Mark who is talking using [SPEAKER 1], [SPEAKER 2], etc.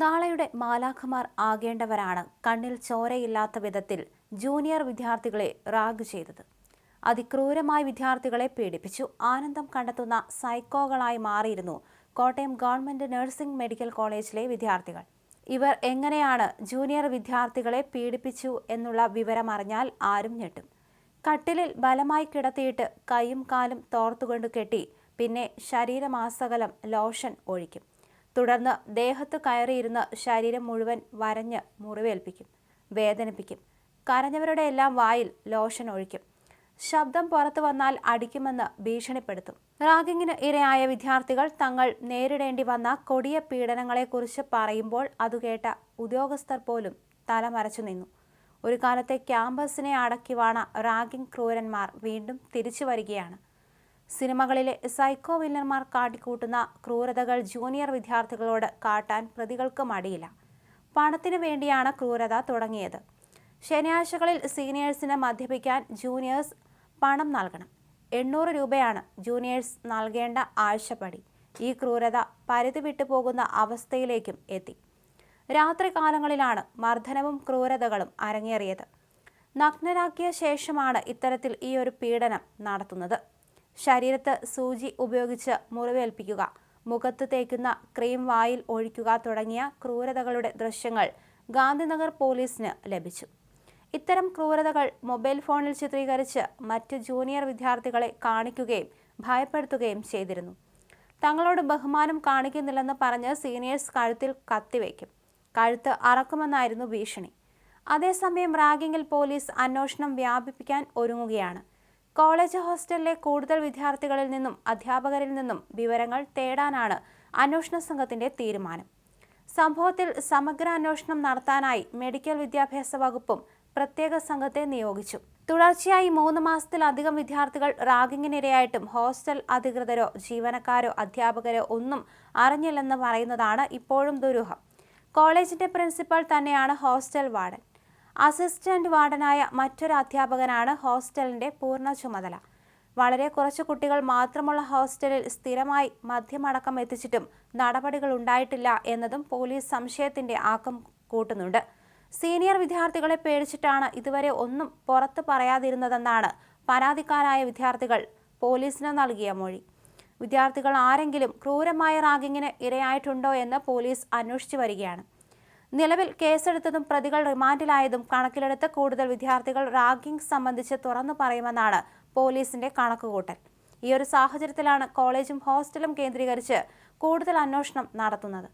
[SPEAKER 1] നാളെയുടെ മാലാഖമാർ ആകേണ്ടവരാണ് കണ്ണിൽ ചോരയില്ലാത്ത വിധത്തിൽ ജൂനിയർ വിദ്യാർത്ഥികളെ റാഗ് ചെയ്തത്. അതിക്രൂരമായി വിദ്യാർത്ഥികളെ പീഡിപ്പിച്ചു. ആനന്ദം കണ്ടെത്തുന്ന സൈക്കോകളായി മാറിയിരുന്നു കോട്ടയം ഗവൺമെന്റ് നഴ്സിംഗ് മെഡിക്കൽ കോളേജിലെ വിദ്യാർത്ഥികൾ. ഇവർ എങ്ങനെയാണ് ജൂനിയർ വിദ്യാർത്ഥികളെ പീഡിപ്പിച്ചു എന്നുള്ള വിവരമറിഞ്ഞാൽ ആരും ഞെട്ടും. കട്ടിലിൽ ബലമായി കിടത്തിയിട്ട് കൈയും കാലും തോർത്തുകൊണ്ട് കെട്ടി പിന്നെ ശരീരമാസകലം ലോഷൻ ഒഴിക്കും. തുടർന്ന് ദേഹത്ത് കയറിയിരുന്ന് ശരീരം മുഴുവൻ വരഞ്ഞ് മുറിവേൽപ്പിക്കും വേദനിപ്പിക്കും. കരഞ്ഞവരുടെ എല്ലാം വായിൽ ലോഷൻ ഒഴിക്കും. ശബ്ദം പുറത്തു വന്നാൽ അടിക്കുമെന്ന് ഭീഷണിപ്പെടുത്തും. റാഗിങ്ങിന് ഇരയായ വിദ്യാർത്ഥികൾ തങ്ങൾ നേരിടേണ്ടി വന്ന കൊടിയ പീഡനങ്ങളെക്കുറിച്ച് പറയുമ്പോൾ അതുകേട്ട ഉദ്യോഗസ്ഥർ പോലും തലമറച്ചു നിന്നു. ഒരു കാലത്തെ ക്യാമ്പസിനെ അടക്കിവാണ റാഗിംഗ് ക്രൂരന്മാർ വീണ്ടും തിരിച്ചു വരികയാണ്. സിനിമകളിലെ സൈക്കോ വില്ലന്മാർ കാട്ടിക്കൂട്ടുന്ന ക്രൂരതകൾ ജൂനിയർ വിദ്യാർത്ഥികളോട് കാട്ടാൻ പ്രതികൾക്ക് മടിയില്ല. പണത്തിനു വേണ്ടിയാണ് ക്രൂരത തുടങ്ങിയത്. ശനിയാഴ്ചകളിൽ സീനിയേഴ്സിനെ മദ്യപിക്കാൻ ജൂനിയേഴ്സ് പണം നൽകണം. എണ്ണൂറ് രൂപയാണ് ജൂനിയേഴ്സ് നൽകേണ്ട ആഴ്ചപ്പടി. ഈ ക്രൂരത പരിധി വിട്ടു പോകുന്ന അവസ്ഥയിലേക്കും എത്തി. രാത്രികാലങ്ങളിലാണ് മർദ്ദനവും ക്രൂരതകളും അരങ്ങേറിയത്. നഗ്നരാക്കിയ ശേഷമാണ് ഇത്തരത്തിൽ ഈ ഒരു പീഡനം നടത്തുന്നത്. ശരീരത്ത് സൂചി ഉപയോഗിച്ച് മുറിവേൽപ്പിക്കുക മുഖത്ത് തേക്കുന്ന ക്രീം വായിൽ ഒഴിക്കുക തുടങ്ങിയ ക്രൂരതകളുടെ ദൃശ്യങ്ങൾ ഗാന്ധിനഗർ പോലീസിന് ലഭിച്ചു. ഇത്തരം ക്രൂരതകൾ മൊബൈൽ ഫോണിൽ ചിത്രീകരിച്ച് മറ്റ് ജൂനിയർ വിദ്യാർത്ഥികളെ കാണിക്കുകയും ഭയപ്പെടുത്തുകയും ചെയ്തിരുന്നു. തങ്ങളോട് ബഹുമാനം കാണിക്കുന്നില്ലെന്ന് പറഞ്ഞ് സീനിയേഴ്സ് കഴുത്തിൽ കത്തിവെക്കും കഴുത്ത് അറക്കുമെന്നായിരുന്നു ഭീഷണി. അതേസമയം റാഗിങ്ങിൽ പോലീസ് അന്വേഷണം വ്യാപിപ്പിക്കാൻ ഒരുങ്ങുകയാണ്. കോളേജ് ഹോസ്റ്റലിലെ കൂടുതൽ വിദ്യാർത്ഥികളിൽ നിന്നും അധ്യാപകരിൽ നിന്നും വിവരങ്ങൾ തേടാനാണ് അന്വേഷണ സംഘത്തിന്റെ തീരുമാനം. സംഭവത്തിൽ സമഗ്ര അന്വേഷണം നടത്താനായി മെഡിക്കൽ വിദ്യാഭ്യാസ വകുപ്പും പ്രത്യേക സംഘത്തെ നിയോഗിച്ചു. തുടർച്ചയായി മൂന്ന് മാസത്തിലധികം വിദ്യാർത്ഥികൾ റാഗിങ്ങിനിരയായിട്ടും ഹോസ്റ്റൽ അധികൃതരോ ജീവനക്കാരോ അധ്യാപകരോ ഒന്നും അറിഞ്ഞില്ലെന്ന് പറയുന്നതാണ് ഇപ്പോഴും ദുരൂഹം. കോളേജിന്റെ പ്രിൻസിപ്പൽ തന്നെയാണ് ഹോസ്റ്റൽ വാർഡൻ. അസിസ്റ്റന്റ് വാർഡനായ മറ്റൊരു അധ്യാപകനാണ് ഹോസ്റ്റലിന്റെ പൂർണ ചുമതല. വളരെ കുറച്ച് കുട്ടികൾ മാത്രമുള്ള ഹോസ്റ്റലിൽ സ്ഥിരമായി മദ്യമടക്കം എത്തിച്ചിട്ടും നടപടികൾ ഉണ്ടായിട്ടില്ല എന്നതും പോലീസ് സംശയത്തിന്റെ ആക്കം കൂട്ടുന്നുണ്ട്. സീനിയർ വിദ്യാർത്ഥികളെ പേടിച്ചിട്ടാണ് ഇതുവരെ ഒന്നും പുറത്തു പറയാതിരുന്നതെന്നാണ് പരാതിക്കാരായ വിദ്യാർത്ഥികൾ പോലീസിന് നൽകിയ മൊഴി. വിദ്യാർത്ഥികൾ ആരെങ്കിലും ക്രൂരമായ റാഗിങ്ങിന് ഇരയായിട്ടുണ്ടോ എന്ന് പോലീസ് അന്വേഷിച്ചു വരികയാണ്. നിലവിൽ കേസെടുത്തതും പ്രതികൾ റിമാൻഡിലായതും കണക്കിലെടുത്ത് കൂടുതൽ വിദ്യാർത്ഥികൾ റാഗിംഗ് സംബന്ധിച്ച് തുറന്നു പറയുമെന്നാണ് പോലീസിന്റെ കണക്കുകൂട്ടൽ. ഈ ഒരു സാഹചര്യത്തിലാണ് കോളേജും ഹോസ്റ്റലും കേന്ദ്രീകരിച്ച് കൂടുതൽ അന്വേഷണം നടത്തുന്നത്.